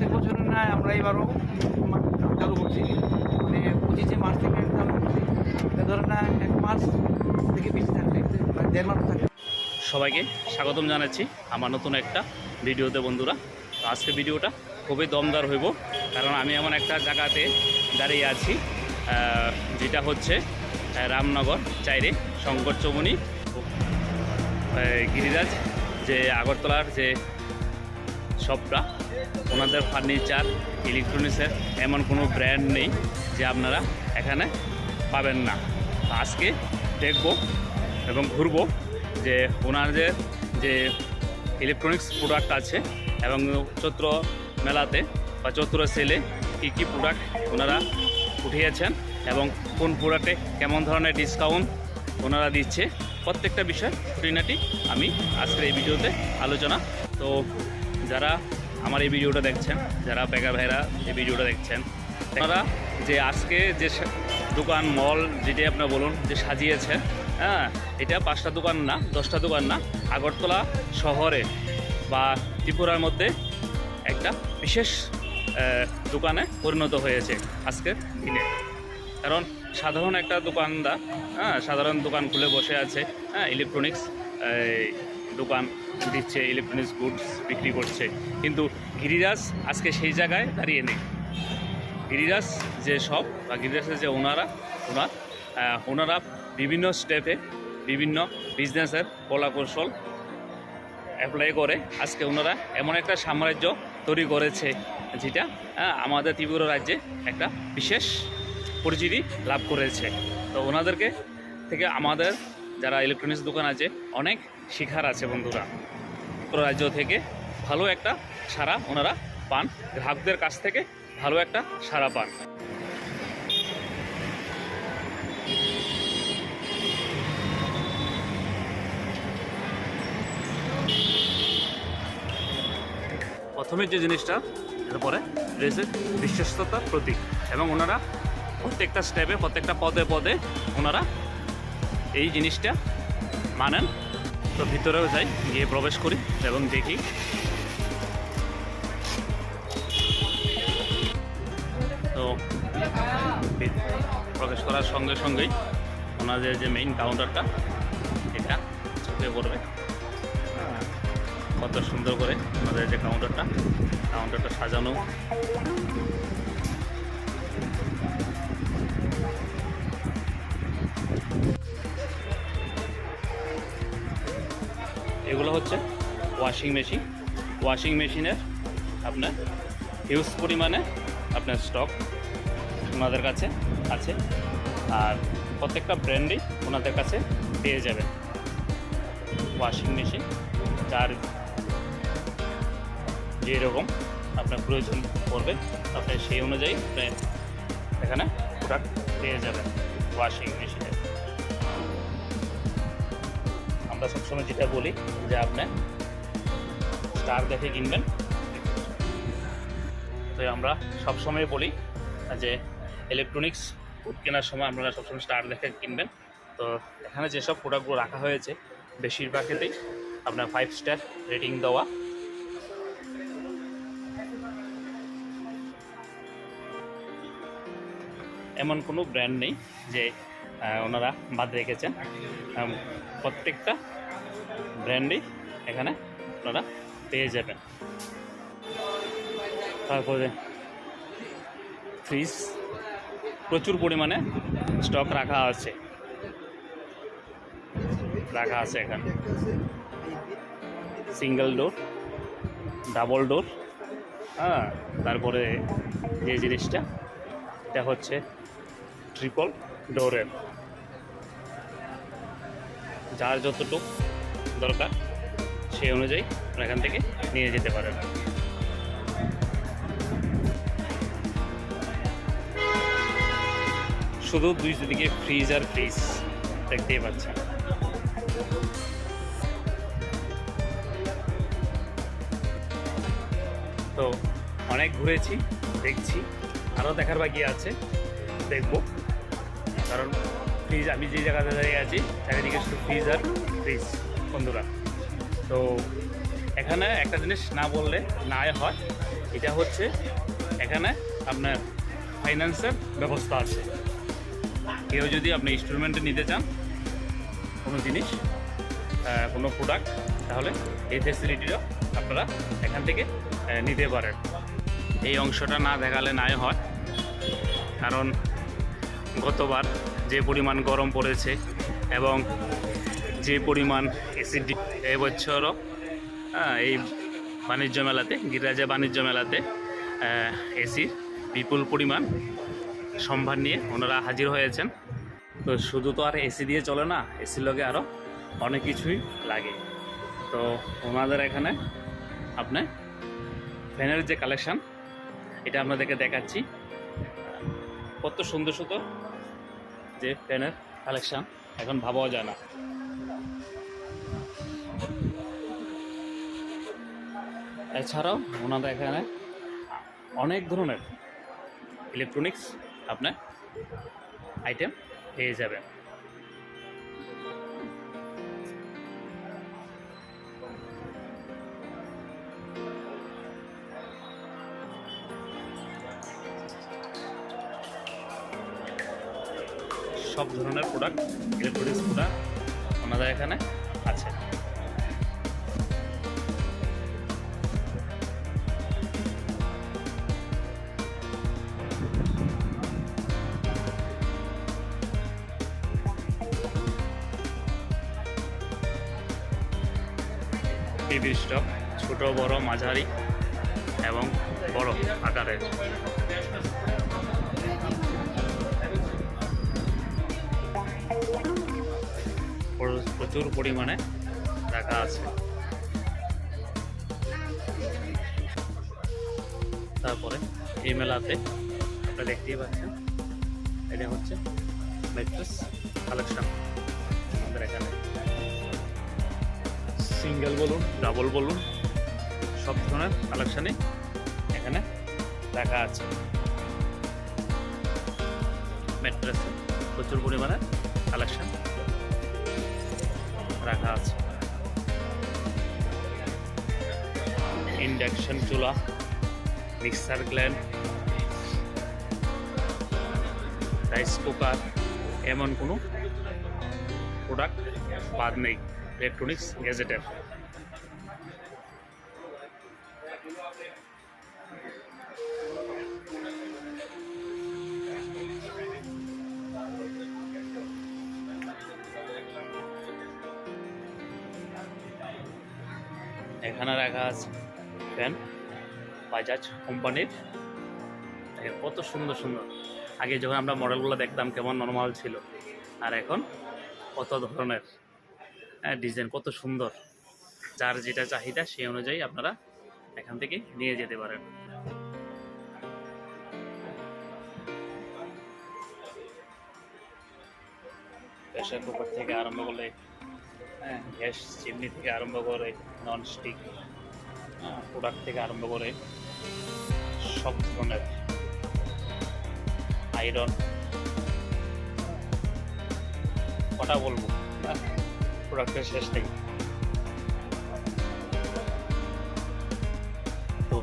প্রত্যেক বছরের নয় আমরা এবারও চালু করছি। মানে পঁচিশে মার্চ থেকে চালু করছি। ধরে না এক মাস থেকে বেশি থাকবে মানে দেড় মাস থাকবে সবাইকে স্বাগতম জানাচ্ছি আমার নতুন একটা ভিডিওতে বন্ধুরা। তো আজকে ভিডিওটা খুবই দমদার হইব, কারণ আমি এমন একটা জায়গাতে দাঁড়িয়ে আছি যেটা হচ্ছে রামনগর চাইরে শঙ্কর চমনি গিরিরাজ যে আগরতলার যে শপটা ওনাদের ফার্নিচার ইলেকট্রনিক্সের এমন কোনো ব্র্যান্ড নেই যে আপনারা এখানে পাবেন না। আজকে দেখব এবং ঘুরবো যে ওনাদের যে ইলেকট্রনিক্স প্রোডাক্ট আছে এবং চৈত্র মেলাতে বা চৈত্র সেলে কী কী প্রোডাক্ট ওনারা উঠিয়েছেন এবং কোন প্রোডাক্টে কেমন ধরনের ডিসকাউন্ট ওনারা দিচ্ছে, প্রত্যেকটা বিষয় খুঁটিনাটি আমি আজকের এই ভিডিওতে আলোচনা। তো যারা আমার এই ভিডিওটা দেখছেন, যারা বেগা ভাইরা এই ভিডিওটা দেখছেন, তারা যে আজকে যে দোকান, মল, যেটাই আপনার বলুন, যে সাজিয়েছেন হ্যাঁ এটা পাঁচটা দোকান না, দশটা দোকান না, আগরতলা শহরে বা ত্রিপুরার মধ্যে একটা বিশেষ দোকানে পরিণত হয়েছে আজকের দিনে। কারণ সাধারণ একটা দোকানদার হ্যাঁ সাধারণ দোকান খুলে বসে আছে হ্যাঁ ইলেকট্রনিক্স দোকান। দিচ্ছে ইলেকট্রনিক্স গুডস বিক্রি করছে। কিন্তু গিরিরাজ আজকে সেই জায়গায় দাঁড়িয়ে নেই। গিরিরাজ যে সব বা গিরিরাজের যে ওনারা, ওনার ওনারা বিভিন্ন স্টেপে বিভিন্ন বিজনেসের কলা কৌশল অ্যাপ্লাই করে আজকে ওনারা এমন একটা সাম্রাজ্য তৈরি করেছে, যেটা আমাদের ত্রিপুরা রাজ্যে একটা বিশেষ পরিচিতি লাভ করেছে। তো ওনাদেরকে থেকে আমাদের যারা ইলেকট্রনিক্স দোকান আছে, অনেক শিখার আছে বন্ধুরা। রাজ্য থেকে ভালো একটা সারা ওনারা পান, গ্রাহকদের কাছ থেকে ভালো একটা সারা পান। প্রথমে যে জিনিসটা, এরপরে রয়েছে বিশ্বস্ততার প্রতীক। এবং ওনারা প্রত্যেকটা স্টেপে প্রত্যেকটা পদে পদে ওনারা এই জিনিসটা মানেন। তো ভিতরেও যাই, গিয়ে প্রবেশ করি এবং দেখি। তো প্রবেশ করার সঙ্গে সঙ্গেই ওনাদের যে মেইন কাউন্টারটা এটা চোখে পড়বে। কত সুন্দর করে ওনাদের যে কাউন্টারটা কাউন্টারটা সাজানো। এগুলো হচ্ছে ওয়াশিং মেশিন ওয়াশিং মেশিনের আপনার হিউজ পরিমাণে আপনার স্টক ওনাদের কাছে আছে। আর প্রত্যেকটা ব্র্যান্ডই ওনাদের কাছে পেয়ে যাবেন। ওয়াশিং মেশিন যার যেরকম আপনার প্রয়োজন পড়বে আপনি সেই অনুযায়ী এখানে প্রোডাক্ট পেয়ে যাবেন। ওয়াশিং মেশিনের আমরা সবসময় যেটা বলি যে আপনি স্টার দেখে কিনবেন। তো আমরা সবসময় বলি যে ইলেকট্রনিক্স কেনার সময় আপনারা সবসময় স্টার দেখে কিনবেন। তো এখানে যেসব প্রোডাক্টগুলো রাখা হয়েছে বেশিরভাগ ক্ষেত্রেই আপনার ফাইভ স্টার রেটিং দেওয়া। এমন কোনো ব্র্যান্ড নেই যে ওনারা বাদ রেখেছেন প্রত্যেকটা ব্র্যান্ডই এখানে আপনারা পেয়ে যাবেন। তারপরে ফ্রিজ প্রচুর পরিমাণে স্টক রাখা আছে। রাখা আছে এখানে। সিঙ্গেল ডোর ডাবল ডোর হ্যাঁ তারপরে যে জিনিসটা, এটা হচ্ছে ট্রিপল ডোরের যার যতটুক দরকার সেই অনুযায়ী আপনারা এখান থেকে নিয়ে যেতে পারেন। শুধু দুই দিকে ফ্রিজ আর ফ্রিজ দেখতেই পাচ্ছেন। তো অনেক ঘুরেছি, দেখছি, আরও দেখার বাকি আছে, দেখব। কারণ ফ্রিজ আমি যে জায়গাতে দাঁড়িয়ে আছি, চারিদিকে শুধু ফ্রিজ আর ফ্রিজ বন্ধুরা। তো এখানে একটা জিনিস না বললে না হয়, এটা হচ্ছে এখানে আপনার ফাইন্যান্সের ব্যবস্থা আছে। কেউ যদি আপনি ইনস্টলমেন্টে নিতে চান, কোনো জিনিস কোনো প্রোডাক্ট তাহলে এই ফেসিলিটিও আপনারা এখান থেকে নিতে পারেন। এই অংশটা না দেখালে নাই হয়, কারণ গতবার যে পরিমাণ গরম পড়েছে এবং যে পরিমাণ এসিড এবছরও এই বাণিজ্য মেলাতে, গিরিরাজা বাণিজ্য মেলাতে এসির বিপুল পরিমাণ সম্ভার নিয়ে ওনারা হাজির হয়েছেন। তো শুধু তো আর এসি দিয়ে চলে না এসির লগে আরও অনেক কিছুই লাগে। তো ওনাদের এখানে আপনি ফ্যানের যে কালেকশান এটা আপনাদেরকে দেখাচ্ছি। কত সুন্দর সুন্দর যে ফ্যানের কালেকশান, এখন ভাবাও যায় না। এছাড়াও ওনাদের এখানে অনেক ধরনের ইলেকট্রনিক্স আপনার আইটেম পেয়ে যাবেন। সব ধরনের প্রোডাক্ট ইলেকট্রনিক্স প্রোডাক্ট ওনাদের এখানে আছে। স্টক ছোট, বড়, মাঝারি এবং বড় আকারের। প্রচুর পরিমাণে রাখা আছে। তারপরে এই মেলাতে আপনারা দেখতেই পাচ্ছেন, এটা হচ্ছে ম্যাট্রেস কালেকশন আমাদের এখানে। সিঙ্গেল বলুন ডাবল বলুন, সব ধরনের কালেকশানই এখানে রাখা আছে। ম্যাট্রেসে প্রচুর পরিমাণে কালেকশন রাখা আছে। ইন্ডাকশন চুলা মিক্সার গ্ল্যান্ড রাইস কুকার এমন কোনো প্রোডাক্ট বাদ নেই। ইলেকট্রনিক্স গ্যাজেটের এখানে রাখা আছে ফ্যান, বাজাজ কোম্পানির। কত সুন্দর সুন্দর। আগে যখন আমরা মডেলগুলো দেখতাম কেমন নর্মাল ছিল, আর এখন কত ধরনের হ্যাঁ ডিজাইন কত সুন্দর। যার যেটা চাহিদা সেই অনুযায়ী আপনারা এখান থেকে নিয়ে যেতে পারেন। থেকে আরম্ভ করলে গ্যাস চিমনি থেকে আরম্ভ করে নন স্টিক প্রোডাক্ট থেকে আরম্ভ করে সব ধরনের আয়রন কটা বলব? প্রোডাক্টের শেষ নেই তো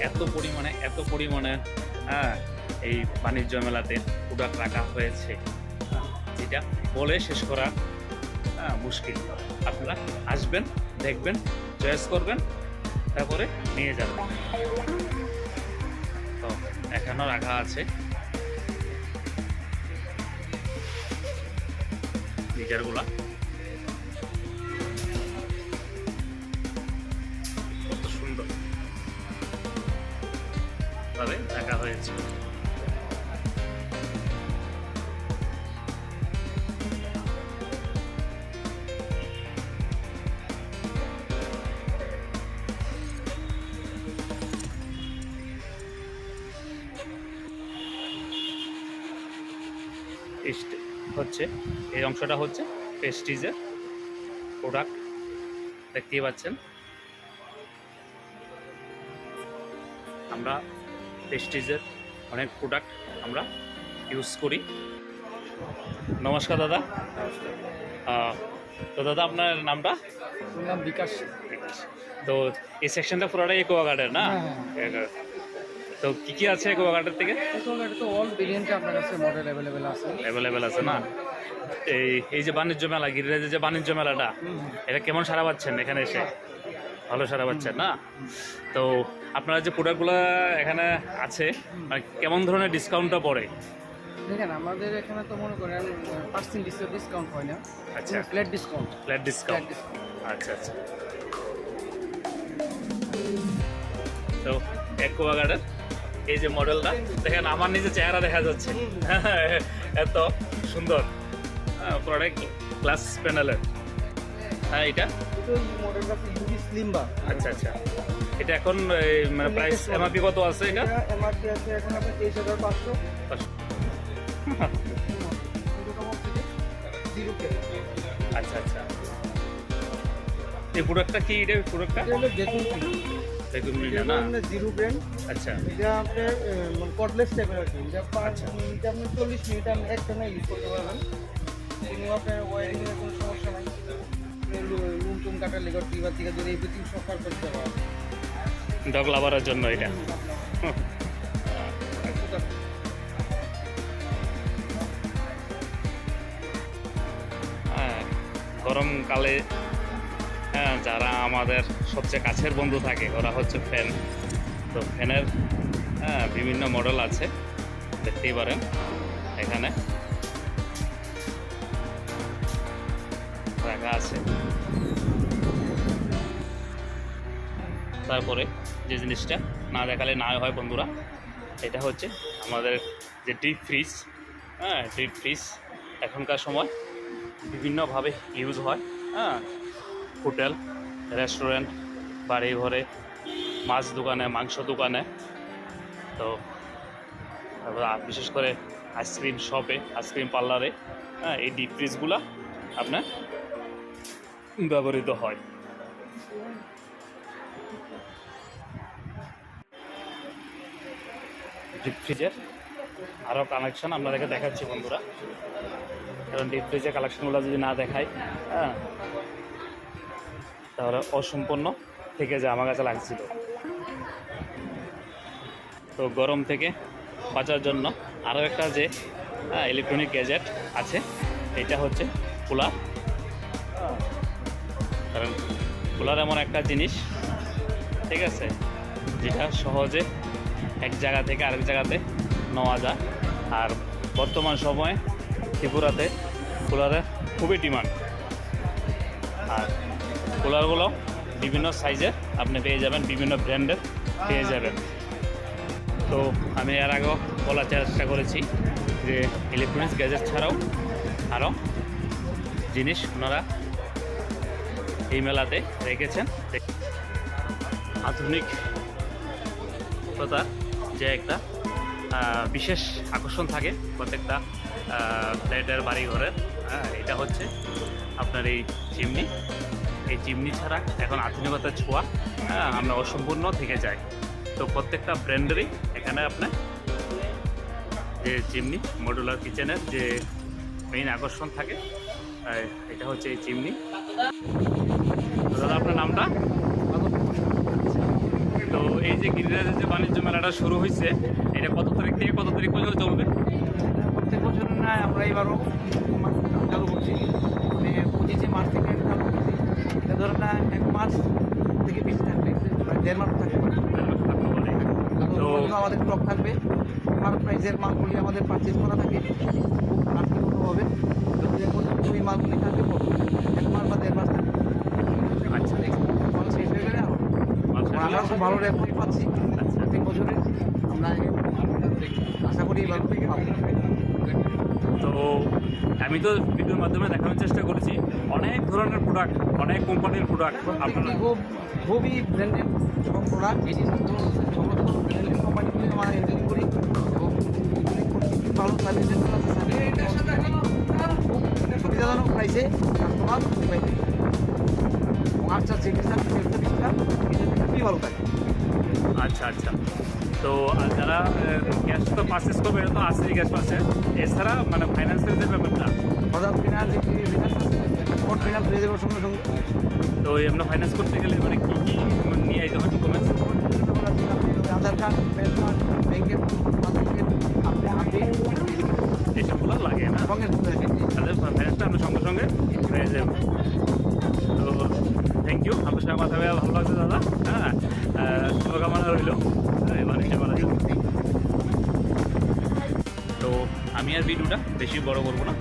এত পরিমাণে এত পরিমাণে হ্যাঁ এই বাণিজ্য মেলাতে প্রোডাক্ট রাখা হয়েছে। হ্যাঁ, যেটা বলে শেষ করা মুশকিল। আপনারা আসবেন, দেখবেন, চয়েস করবেন, তারপরে নিয়ে যাবেন। তো এখানেও রাখা আছে। গিজারগুলা কত সুন্দর। ভাবে রাখা হয়েছে। হচ্ছে এই অংশটা হচ্ছে পেস্টিজের প্রোডাক্ট। দেখতেই পাচ্ছেন। আমরা পেস্টিজের অনেক প্রোডাক্ট আমরা ইউজ করি। নমস্কার দাদা। তো দাদা আপনার নামটা? নাম বিকাশ। তো এই সেকশনটা পুরোটাই একোয়াগার্ডের না? হ্যাঁ, তো কি কি আছে একোয়াগার্ডের থেকে? তো অল ভেরিয়েন্টে আপনার কাছে মডেল অ্যাভেলেবেল আছে। অ্যাভেলেবেল আছে না? এই এই যে বাণিজ্য মেলা গিরিরাজের যে বাণিজ্য মেলাটা এটা কেমন সারা পাচ্ছেন এখানে এসে? ভালো সারা পাচ্ছেন না? তো আপনারা যে প্রোডাক্টগুলো এখানে আছে মানে কেমন ধরনের ডিসকাউন্টটা পড়ে? দেখেন আমাদের এখানে তো মনে করেন পার্সেন্ট ডিসকাউন্ট হয় না। আচ্ছা। ফ্ল্যাট ডিসকাউন্ট ফ্ল্যাট ডিসকাউন্ট আচ্ছা আচ্ছা। তো অ্যাকোয়াগার্ডের এই যে মডেলটা দেখেন আমার নিজে চেহারা দেখা যাচ্ছে। এত সুন্দর। পুরোটাই ক্লাস প্যানেলের হ্যাঁ এটা? আচ্ছা আচ্ছা। এটা এখন মানে প্রাইস এমআরপি কত আছে এটা? এমআরপি আছে এখন আপনার তেইশ হাজার পাঁচশো। আচ্ছা আচ্ছা। এই প্রোডাক্টটা কি? এটা প্রোডাক্টটা বেগুন না? জিরো ব্র্যান্ড আচ্ছা। এটা আপনার কটলেস টাইপের আর কি এটা পাঁচ আচ্ছা। মিনিট আপনি চল্লিশ মিনিট আপনি একটানা ইউজ করতে পারবেন। কোনো আপনার ওয়ারিং কোনো সমস্যা নাই। রুম টুম কাটার লেগে টিবার থেকে যদি এভরিথিং সব পার করতে পারবেন ডগ লাভারের জন্য এটা। হ্যাঁ গরমকালে হ্যাঁ যারা আমাদের সবচেয়ে কাছের বন্ধু থাকে, ওরা হচ্ছে ফ্যান। তো ফ্যানের হ্যাঁ বিভিন্ন মডেল আছে, দেখতেই পারেন এখানে। রাখা আছে। তারপরে যে জিনিসটা না দেখালে না হয় বন্ধুরা, এটা হচ্ছে আমাদের যে ডিপ ফ্রিজ হ্যাঁ ডিপ ফ্রিজ এখনকার সময় বিভিন্নভাবে ইউজ হয় হ্যাঁ। হোটেল, রেস্টুরেন্ট, বাড়ি ঘরে, মাছ দোকানে, মাংস দোকানে। তো, তারপর বিশেষ করে আইসক্রিম শপে, আইসক্রিম পার্লারে হ্যাঁ এই ডিপ ফ্রিজগুলো আপনার ব্যবহৃত হয়। ডিপ ফ্রিজের আরও কানেকশন আপনাদেরকে দেখাচ্ছি বন্ধুরা। কারণ ডিপ ফ্রিজের কালেকশনগুলো যদি না দেখাই হ্যাঁ তাহলে অসম্পূর্ণ থেকে যায় আমার কাছে লাগছিল। তো গরম থেকে বাঁচার জন্য আরও একটা যে ইলেকট্রনিক গ্যাজেট আছে, এটা হচ্ছে কুলার কারণ কুলার এমন একটা জিনিস, ঠিক আছে, যেটা সহজে এক জায়গা থেকে আরেক জায়গাতে নেওয়া যায়। আর বর্তমান সময়ে ত্রিপুরাতে কুলারের খুবই ডিমান্ড আর কুলারগুলো বিভিন্ন সাইজের আপনি পেয়ে যাবেন, বিভিন্ন ব্র্যান্ডের পেয়ে যাবেন। তো আমি এর আগেও বলার চেষ্টা করেছি যে ইলেকট্রনিক্স গ্যাজেট ছাড়াও আরও জিনিস ওনারা এই মেলাতে রেখেছেন। আধুনিক প্রতার যে একটা বিশেষ আকর্ষণ থাকে প্রত্যেকটা ফ্ল্যাটের বাড়ি ঘরের হ্যাঁ এটা হচ্ছে আপনার এই চিমনি এই চিমনি ছাড়া এখন আধুনিকতার ছোঁয়া হ্যাঁ আমরা অসম্পূর্ণ থেকে যায় তো প্রত্যেকটা ব্র্যান্ডেরই এখানে আপনার যে চিমনি মডুলার কিচেনের যে মেইন আকর্ষণ থাকে এটা হচ্ছে এই চিমনি দাদা, আপনার নামটা? তো এই যে গিরিরাজের যে বাণিজ্য মেলাটা শুরু হয়েছে এটা কত তারিখ থেকে কত তারিখ পর্যন্ত চলবে? প্রত্যেক বছর না, আমরা এবারও চালু করছি। মানে পঁচিশে মার্চ থেকে ধরেন না এক মাস থেকে বেশি থাকবে। মানে দেড় মাস থাকবে তো তো আমাদের স্টক থাকবে। আমার প্রাইসের মালগুলি আমাদের পারচেজ করা থাকে। খুব আর্থিকভাবে যদি এখন ওই মালগুলি থাকবে এক মাস বা দেড় মাস থাকবে। আচ্ছা। মাল শেষ হয়ে গেলে আচ্ছা, আমরা খুব ভালো রেসপন্স পাচ্ছি। আচ্ছা। প্রত্যেক বছরে আমরা আশা করি এবার পাবো। তো আমি তো ভিডিওর মাধ্যমে দেখানোর চেষ্টা করেছি। অনেক ধরনের প্রোডাক্ট অনেক কোম্পানির প্রোডাক্ট আপনারা খুব খুবই ব্র্যান্ডেড এবং প্রোডাক্ট এই সমস্ত ব্র্যান্ডেড কোম্পানিগুলি আমরা হ্যান্ডেল করি এবং ভালো সার্ভিসের জন্য খুব সুবিধাজনক প্রাইসে কাস্টমার পাই আচ্ছা চিকিৎসা খুবই ভালো থাকে আচ্ছা আচ্ছা। তো যারা গ্যাস তো পারচেস করবে এটা তো আসছে গ্যাস পাচ্ছে এছাড়া মানে ফাইন্যান্সের যে ব্যাপারটা বাজার ফিনান্স ফিনান্স হয়ে সঙ্গে সঙ্গে? তো এই আমরা ফাইন্যান্স করতে গেলে মানে কী কী নিয়ে আইতে হয় documents Aadhaar card PAN card ব্যাংকের আপনি আপনি। এইসবগুলো লাগে না। রঙের তাদের ফাইন্যান্সটা আমরা সঙ্গে সঙ্গে হয়ে যাব। তো থ্যাংক ইউ আপনার সঙ্গে কথা ভালো লাগছে দাদা। হ্যাঁ শুভকামনা রইল। আমি আর ভিডিওটা বেশি বড় করব না।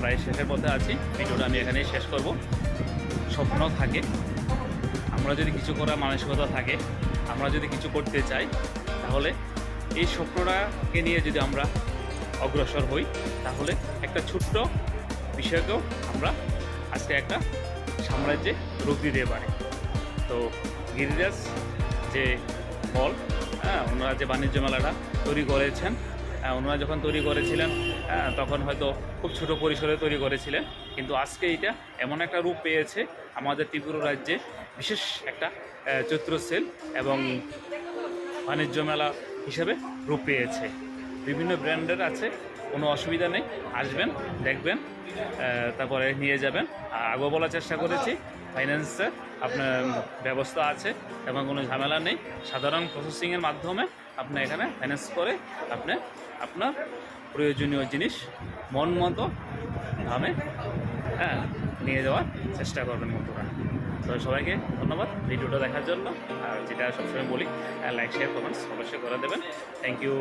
প্রায় শেষের পথে আছি। ভিডিওটা আমি এখানেই শেষ করব। স্বপ্ন থাকে। আমরা যদি কিছু করার মানসিকতা থাকে, আমরা যদি কিছু করতে চাই, তাহলে এই স্বপ্নটাকে নিয়ে যদি আমরা অগ্রসর হই, তাহলে একটা ছোট্ট বিষয়কেও আমরা আজকে একটা সাম্রাজ্যে রূপ দিতে পারি। তো গিরিরাজ যে হল হ্যাঁ ওনারা যে বাণিজ্য মেলাটা তৈরি করেছেন ওনারা যখন তৈরি করেছিলেন হ্যাঁ, তখন হয়তো খুব ছোট পরিসরে তৈরি করেছিলেন। কিন্তু আজকে এটা এমন একটা রূপ পেয়েছে আমাদের ত্রিপুরা রাজ্যে বিশেষ একটা চৈত্র সেল এবং বাণিজ্য মেলা হিসেবে রূপ পেয়েছে। বিভিন্ন ব্র্যান্ডের আছে কোনো অসুবিধা নেই। আসবেন দেখবেন তারপরে নিয়ে যাবেন। আর আগেও বলার চেষ্টা করেছি ফাইন্যান্সের আপনার ব্যবস্থা আছে এবং কোনো ঝামেলা নেই। সাধারণ প্রসেসিংয়ের মাধ্যমে আপনি এখানে ফাইন্যান্স করে আপনি আপনার প্রয়োজনীয় জিনিস মন মতো দামে হ্যাঁ নিয়ে যাওয়ার চেষ্টা করবেন বন্ধুরা। তো সবাইকে ধন্যবাদ ভিডিওটা দেখার জন্য। আর যেটা সবসময় বলি লাইক শেয়ার কমেন্টস অবশ্যই করে দেবেন। Thank you